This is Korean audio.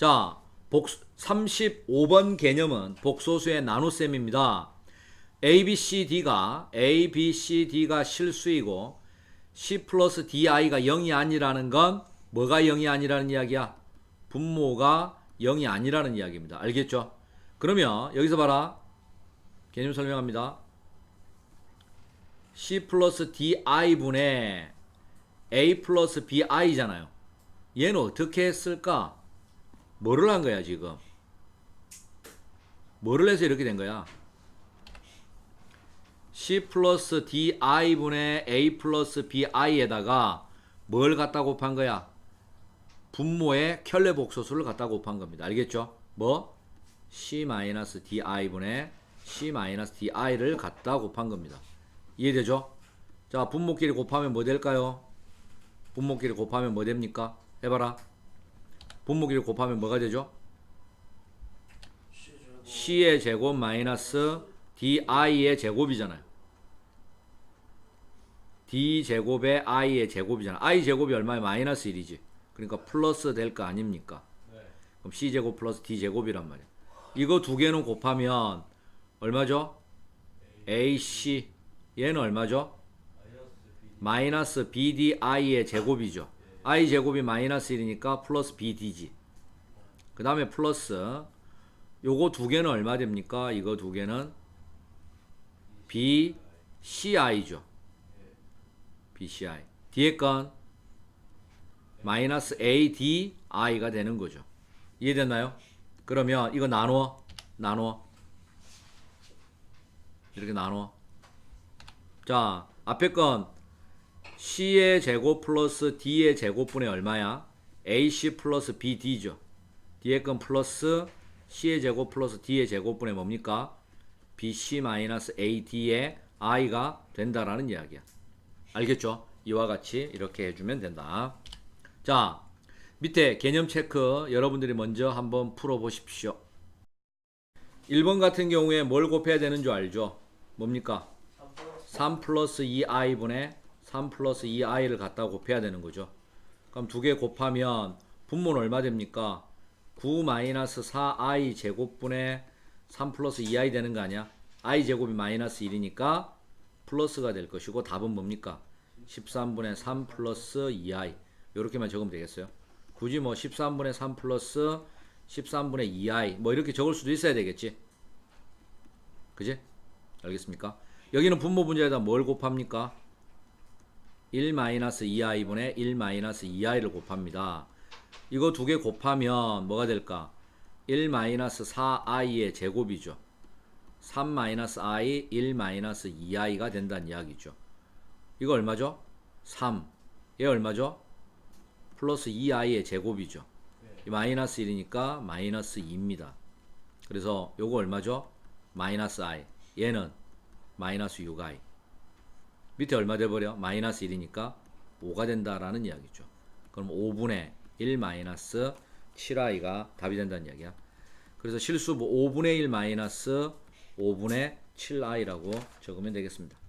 자, 복 35번 개념은 복소수의 나눗셈입니다. A, B, C, D가 A, B, C, D가 실수이고 C 플러스 DI가 0이 아니라는 건 뭐가 0이 아니라는 이야기야? 분모가 0이 아니라는 이야기입니다. 알겠죠? 그러면 여기서 봐라. 개념 설명합니다. C 플러스 DI분의 A 플러스 BI잖아요. 얘는 어떻게 했을까? 뭐를 한 거야, 지금? 뭐를 해서 이렇게 된 거야? C 플러스 DI분의 A 플러스 BI에다가 뭘 갖다 곱한 거야? 분모의 켤레 복소수를 갖다 곱한 겁니다. 알겠죠? 뭐? C 마이너스 DI분의 C 마이너스 DI를 갖다 곱한 겁니다. 이해되죠? 자, 분모끼리 곱하면 뭐 될까요? 분모끼리 곱하면 뭐 됩니까? 해봐라. 분모끼리 곱하면 뭐가 되죠? C의 제곱 마이너스 DI의 제곱이잖아요. D 제곱에 I의 제곱이잖아. I 제곱이 얼마야? 마이너스 1이지. 그러니까 플러스 될 거 아닙니까? 그럼 C 제곱 플러스 D 제곱이란 말이야. 이거 두 개는 곱하면 얼마죠? AC 얘는 얼마죠? 마이너스 BDI의 제곱이죠. I 제곱이 마이너스 1이니까 플러스 BD지. 그 다음에 플러스 요거 두 개는 얼마 됩니까? 이거 두 개는 BCI죠. BCI. 뒤에 건 마이너스 ADI가 되는 거죠. 이해됐나요? 그러면 이거 나누어 나누어 이렇게 나누어 자 앞에 건 C의 제곱 플러스 D의 제곱분의 얼마야? AC 플러스 BD죠. 뒤에 건 플러스 C의 제곱 플러스 D의 제곱분의 뭡니까? BC 마이너스 AD의 I가 된다라는 이야기야. 알겠죠? 이와 같이 이렇게 해주면 된다. 자, 밑에 개념 체크 여러분들이 먼저 한번 풀어보십시오. 1번 같은 경우에 뭘 곱해야 되는 줄 알죠? 뭡니까? 3 플러스 2i분의 3 플러스 2i를 갖다 곱해야 되는 거죠. 그럼 두 개 곱하면 분모는 얼마 됩니까? 9 마이너스 4i 제곱분의 3 플러스 2i 되는 거 아니야? i 제곱이 마이너스 1이니까 플러스가 될 것이고 답은 뭡니까? 13분의 3 플러스 2i 이렇게만 적으면 되겠어요. 굳이 뭐 13분의 3 플러스 13분의 2i 뭐 이렇게 적을 수도 있어야 되겠지. 그지? 알겠습니까? 여기는 분모 분자에다 뭘 곱합니까? 1 마이너스 2i분의 1 마이너스 2i를 곱합니다. 이거 두 개 곱하면 뭐가 될까? 1 마이너스 4i의 제곱이죠. 3 마이너스 i, 1 마이너스 2i가 된다는 이야기죠. 이거 얼마죠? 3. 얘 얼마죠? 플러스 2i의 제곱이죠. 이 마이너스 1이니까 마이너스 2입니다. 그래서 요거 얼마죠? 마이너스 i. 얘는 마이너스 6i. 밑에 얼마 돼버려? 마이너스 1이니까 5가 된다라는 이야기죠. 그럼 5분의 1 마이너스 7i가 답이 된다는 이야기야. 그래서 실수 5분의 1 마이너스 5분의 7i라고 적으면 되겠습니다.